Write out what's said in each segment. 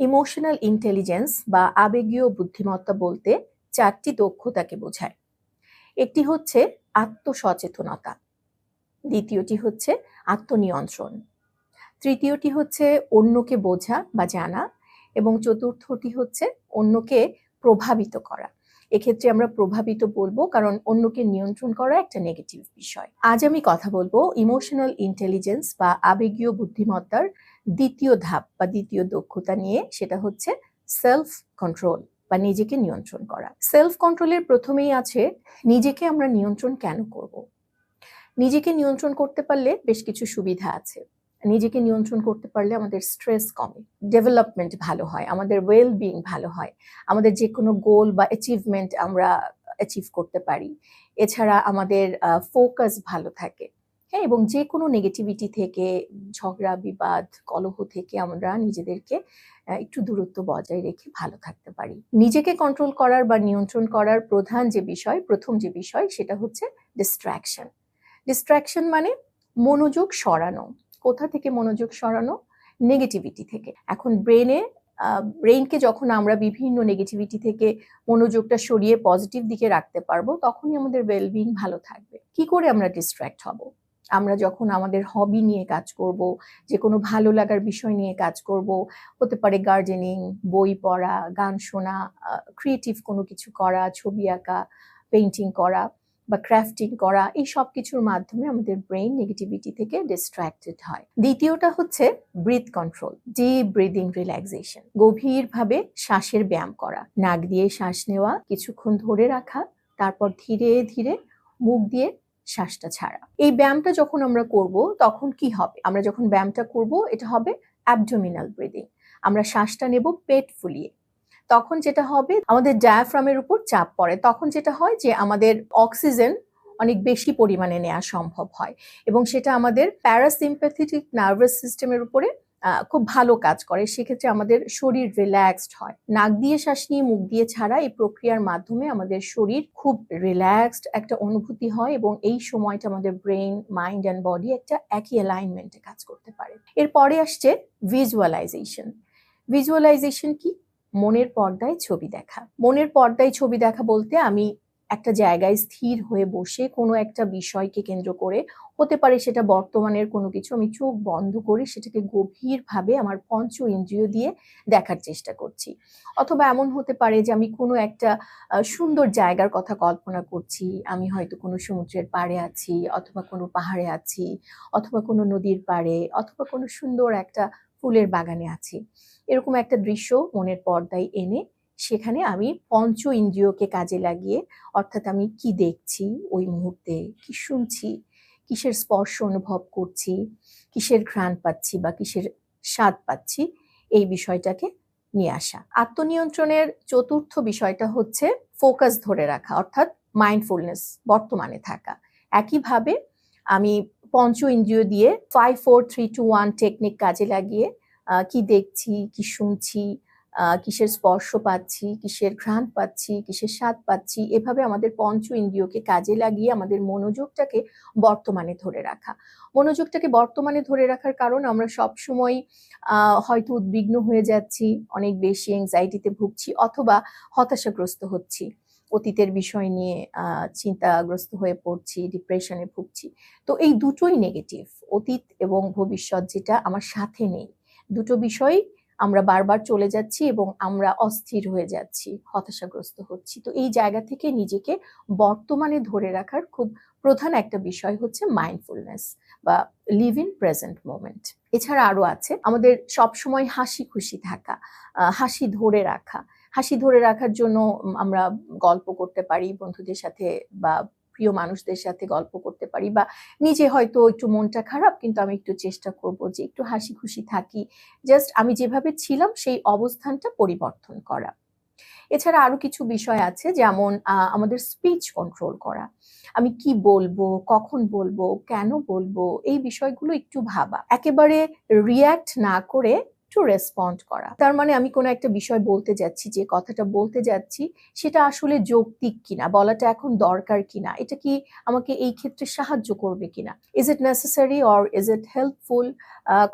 Emotional intelligence বা আবেগীয় বুদ্ধিমত্তা বলতে চারটি দক্ষতাকে বোঝায়। একটি হচ্ছে আত্মসচেতনতা, দ্বিতীয়টি হচ্ছে আত্মনিয়ন্ত্রণ, তৃতীয়টি হচ্ছে অন্যকে বোঝা বা জানা, এবং চতুর্থটি হচ্ছে অন্যকে প্রভাবিত করা। এক্ষেত্রে আমরা প্রভাবিত বলব কারণ অন্যকে নিয়ন্ত্রণ করা একটা নেগেটিভ বিষয়। আজ আমি কথা বলব ইমোশনাল ইন্টেলিজেন্স বা আবেগীয় বুদ্ধিমত্তার দ্বিতীয় ধাপ বা দ্বিতীয় দক্ষতা নিয়ে, সেটা হচ্ছে সেলফ কন্ট্রোল বা নিজেকে নিয়ন্ত্রণ করা। সেলফ কন্ট্রোলের প্রথমেই আছে, নিজেকে আমরা নিয়ন্ত্রণ কেন করব? নিজেকে নিয়ন্ত্রণ করতে পারলে বেশ কিছু সুবিধা আছে। নিজেকে নিয়ন্ত্রণ করতে পারলে আমাদের স্ট্রেস কমে ডেভেলপমেন্ট ভালো হয়, আমাদের ওয়েল বিং ভালো হয়, আমাদের যে কোনো গোল বা অ্যাচিভমেন্ট আমরা অ্যাচিভ করতে পারি। এছাড়া আমাদের ফোকাস ভালো থাকে। হ্যাঁ এবং যে কোনো নেগেটিভিটি থেকে, ঝগড়া, বিবাদ, কলহ থেকে আমরা নিজেদেরকে একটু দূরত্ব বজায় রেখে ভালো থাকতে পারি। নিজেকে কন্ট্রোল করার বা নিয়ন্ত্রণ করার প্রধান যে বিষয়, প্রথম যে বিষয়, সেটা হচ্ছে ডিস্ট্র্যাকশন ডিস্ট্র্যাকশন মানে মনোযোগ সরানো। কোথা থেকে মনোযোগ সরানো? নেগেটিভিটি থেকে। এখন ব্রেনে ব্রেইনকে যখন আমরা বিভিন্ন নেগেটিভিটি থেকে মনোযোগটা সরিয়ে পজিটিভ দিকে রাখতে পারব, তখনই আমাদের ওয়েলবিং ভালো থাকবে। কি করে আমরা ডিস্ট্র্যাক্ট হব? আমরা যখন আমাদের হবি নিয়ে কাজ করব যে কোনো ভালো লাগার বিষয় নিয়ে কাজ করব, হতে পারে গার্ডেনিং বই পড়া, গান শোনা ক্রিয়েটিভ কোনো কিছু করা, ছবি আঁকা পেন্টিং করা বা ক্রাফটিং করা, এই সব কিছুর মাধ্যমে আমাদের ব্রেইন নেগেটিভিটি থেকে ডিস্ট্র্যাক্টেড হয়। দ্বিতীয়টা হচ্ছে breath control deep breathing relaxation গভীরভাবে শ্বাসের ব্যায়াম করা, নাক দিয়ে শ্বাস নেওয়া, কিছুক্ষণ ধরে রাখা, তারপর ধীরে ধীরে মুখ দিয়ে শ্বাসটা ছাড়া। এই ব্যায়ামটা যখন আমরা করব, তখন কি হবে? আমরা যখন ব্যায়ামটা করব, এটা হবে অ্যাবডোমিনাল ব্রিদিং আমরা শ্বাসটা নেব পেট ফুলিয়ে। তখন যেটা হবে, আমাদের ডায়াফ্রামের উপর চাপ পড়ে। তখন যেটা হয় যে, আমাদের অক্সিজেন অনেক বেশি পরিমাণে নেওয়া সম্ভব হয় এবং সেটা আমাদের প্যারাসিম্প্যাথেটিক নার্ভাস সিস্টেমের উপরে খুব ভালো কাজ করে। সেক্ষেত্রে আমাদের শরীর রিল্যাক্সড হয়। নাক দিয়ে শ্বাস নিয়ে, মুখ দিয়ে ছাড়া এই প্রক্রিয়ার মাধ্যমে আমাদের শরীর খুব রিল্যাক্সড একটা অনুভূতি হয় এবং এই সময়টা আমাদের ব্রেন মাইন্ড অ্যান্ড বডি একটা একই অ্যালাইনমেন্টে কাজ করতে পারে। এরপরে আসছে ভিজুয়ালাইজেশন ভিজুয়ালাইজেশন কি? মনের পর্দায় ছবি দেখা। মনের পর্দায় ছবি দেখা বলতে আমি একটা জায়গায় স্থির হয়ে বসে কোনো একটা বিষয়কে কেন্দ্র করে হতে পারে সেটা বর্তমানের কোনো কিছু আমি চোখ বন্ধ করে সেটাকে গভীরভাবে আমার পঞ্চ ইন্দ্রিয় দিয়ে দেখার চেষ্টা করছি। অথবা এমন হতে পারে যে আমি কোনো একটা সুন্দর জায়গার কথা কল্পনা করছি, আমি হয়তো কোনো সমুদ্রের পাড়ে আছি অথবা কোনো পাহাড়ে আছি অথবা কোনো নদীর পাড়ে অথবা কোনো সুন্দর একটা ফুলের বাগানে আছি। এরকম একটা দৃশ্য মনের পর্দায় এনে সেখানে আমি পঞ্চ ইন্দ্রিয়কে কাজে লাগিয়ে, অর্থাৎ আমি কি দেখছি ওই মুহূর্তে, কি শুনছি, কিসের স্পর্শ অনুভব করছি, কিসের ঘ্রাণ পাচ্ছি বা কিসের স্বাদ পাচ্ছি, এই বিষয়টাকে নিয়ে আসা। আত্মনিয়ন্ত্রণের চতুর্থ বিষয়টা হচ্ছে ফোকাস ধরে রাখা, অর্থাৎ মাইন্ডফুলনেস বর্তমানে থাকা। একইভাবে আমি পঞ্চ ইন্দ্রিয় দিয়ে five four three two one technique কাজে লাগিয়ে কি দেখছি, কি শুনছি কিসের স্পর্শ পাচ্ছি, কিসের ঘ্রাণ পাচ্ছি, কিসের স্বাদ পাচ্ছি, এভাবে আমাদের পঞ্চ ইন্দ্রিয়কে কাজে লাগিয়ে আমাদের মনোযোগটাকে বর্তমানে ধরে রাখা। মনোযোগটাকে বর্তমানে ধরে রাখার কারণ আমরা সব সময় হয়তো উদ্বিগ্ন হয়ে যাচ্ছি, অনেক বেশি এংজাইটিতে ভুগছি অথবা হতাশাগ্রস্ত হচ্ছি। অতীতের বিষয় নিয়ে চিন্তাগ্রস্ত হয়ে পড়ছি ডিপ্রেশনে ভুগছি। তো এই দুটোই নেগেটিভ অতীত এবং ভবিষ্যৎ যেটা আমার সাথে নেই। দুটো বিষয় আমরা বারবার চলে যাচ্ছি এবং আমরা অস্থির হয়ে যাচ্ছি, হতাশাগ্রস্ত হচ্ছি। তো এই জায়গা থেকে নিজেকে বর্তমানে ধরে রাখার খুব প্রধান একটা বিষয় হচ্ছে মাইন্ডফুলনেস বা লিভ ইন প্রেজেন্ট মোমেন্ট এছাড়া আরও আছে, আমাদের সব সময় হাসি খুশি থাকা হাসি ধরে রাখা। হাসি ধরে রাখার জন্য আমরা গল্প করতে পারি, বন্ধুদের সাথে বা প্রিয় মানুষদের সাথে গল্প করতে পারি বা নিজে হয়তো একটু মনটা খারাপ, কিন্তু আমি একটু চেষ্টা করব যে একটু হাসি খুশি থাকি। জাস্ট আমি যেভাবে ছিলাম, সেই অবস্থানটা পরিবর্তন করা। এছাড়া আরও কিছু বিষয় আছে, যেমন আমাদের স্পিচ কন্ট্রোল করা। আমি কি বলব, কখন বলব, কেন বলব, এই বিষয়গুলো একটু ভাবা। একেবারে রিয়্যাক্ট না করে একটু রেসপন্ড করা। তার মানে আমি কোনো একটা বিষয় বলতে যাচ্ছি যে কথাটা বলতে যাচ্ছি সেটা আসলে যৌক্তিক কিনা বলাটা এখন দরকার কিনা এটা কি আমাকে এই ক্ষেত্রে সাহায্য করবে কিনা? Is it necessary or is it helpful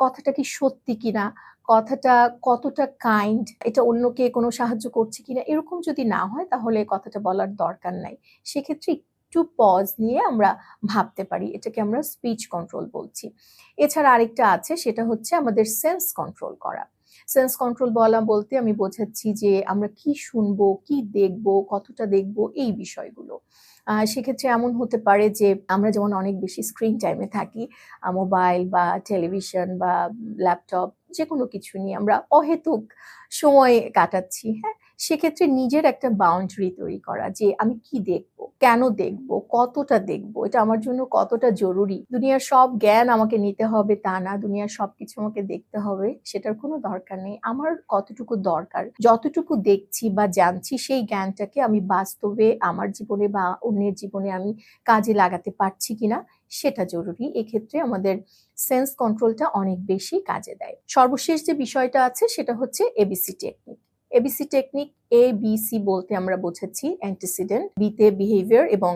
কথাটা কি সত্যি কিনা? কথাটা কতটা কাইন্ড, এটা অন্যকে কোনো সাহায্য করছে কিনা? এরকম যদি না হয় তাহলে কথাটা বলার দরকার নাই। সেক্ষেত্রে একটু পজ নিয়ে আমরা ভাবতে পারি। এটাকে আমরা স্পিচ কন্ট্রোল বলছি। এছাড়া আরেকটা আছে সেটা হচ্ছে আমাদের সেন্স কন্ট্রোল করা। সেন্স কন্ট্রোল বলা বলতে আমি বোঝাচ্ছি যে আমরা কি শুনব, কি দেখব, কতটা দেখব এই বিষয়গুলো। সেক্ষেত্রে এমন হতে পারে যে আমরা যেমন অনেক বেশি স্ক্রিন টাইমে থাকি, মোবাইল বা টেলিভিশন বা ল্যাপটপ যেকোনো কিছু নিয়ে আমরা অহেতুক সময় কাটাচ্ছি, হ্যাঁ? সেক্ষেত্রে নিজের একটা বাউন্ডারি তৈরি করা যে আমি কি দেখব, কেন দেখব, কতটা দেখব, এটা আমার জন্য কতটা জরুরি। দুনিয়ার সব জ্ঞান আমাকে নিতে হবে তা না, দুনিয়ার সবকিছু আমাকে দেখতে হবে সেটার কোনো দরকার নেই। আমার কতটুকু দরকার, যতটুকু দেখছি বা জানছি সেই জ্ঞানটাকে আমি বাস্তবে আমার জীবনে বা অন্যের জীবনে আমি কাজে লাগাতে পারছি কিনা সেটা জরুরি। এক্ষেত্রে আমাদের সেন্স কন্ট্রোলটা অনেক বেশি কাজে দেয়। সর্বশেষ যে বিষয়টা আছে সেটা হচ্ছে ABC technique. ABC technique A, B, C বলতে আমরা বোঝাচ্ছি অ্যান্টিসিডেন্ট, বি তে বিহেভিয়ার এবং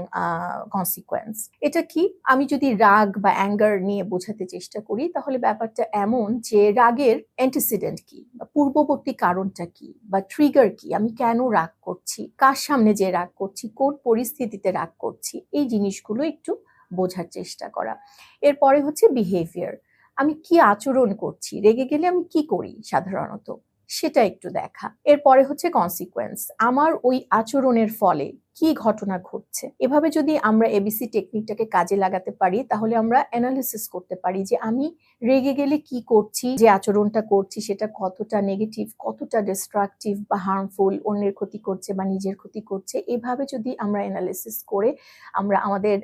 কনসিকুয়েন্স। এটা কি? আমি যদি রাগ বা অ্যাঙ্গার নিয়ে বোঝাতে চেষ্টা করি তাহলে ব্যাপারটা এমন যে রাগের অ্যান্টিসিডেন্ট কি? বা পূর্ববর্তী কারণটা কি? বা ট্রিগার কি? আমি কেন রাগ করছি? কার সামনে যে রাগ করছি? কোন পরিস্থিতিতে রাগ করছি? এই জিনিসগুলো একটু বোঝার চেষ্টা করা। এরপরে হচ্ছে বিহেভিয়ার। আমি কি আচরণ করছি? রেগে গেলে আমি কি করি সাধারণত? সেটা একটু দেখা। এরপরে হচ্ছে কনসিকুয়েন্স। আমার ওই আচরণের ফলে কি ঘটনা ঘটছে? এভাবে যদি আমরা এবিসি টেকনিকটাকে কাজে লাগাতে পারি তাহলে আমরা অ্যানালিসিস করতে পারি যে আমি রেগে গেলে কি করছি, যে আচরণটা করছি সেটা কতটা নেগেটিভ, কতটা ডিস্ট্রাকটিভ বা হার্মফুল, অন্যের ক্ষতি করছে বা নিজের ক্ষতি করছে। এভাবে যদি আমরা অ্যানালিসিস করে আমরা আমাদের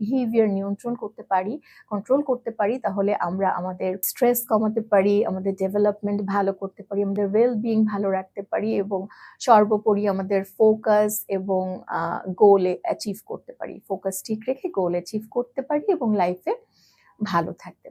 বিহেভিয়ার নিয়ন্ত্রণ করতে পারি, কন্ট্রোল করতে পারি তাহলে আমরা আমাদের স্ট্রেস কমাতে পারি, আমাদের ডেভেলপমেন্ট ভালো করতে পারি, আমাদের ওয়েল বিইং ভালো রাখতে পারি এবং সর্বোপরি আমাদের ফোকাস এবং গোল অ্যাচিভ করতে পারি। ফোকাস ঠিক রেখে গোল অ্যাচিভ করতে পারি এবং লাইফে ভালো পারি।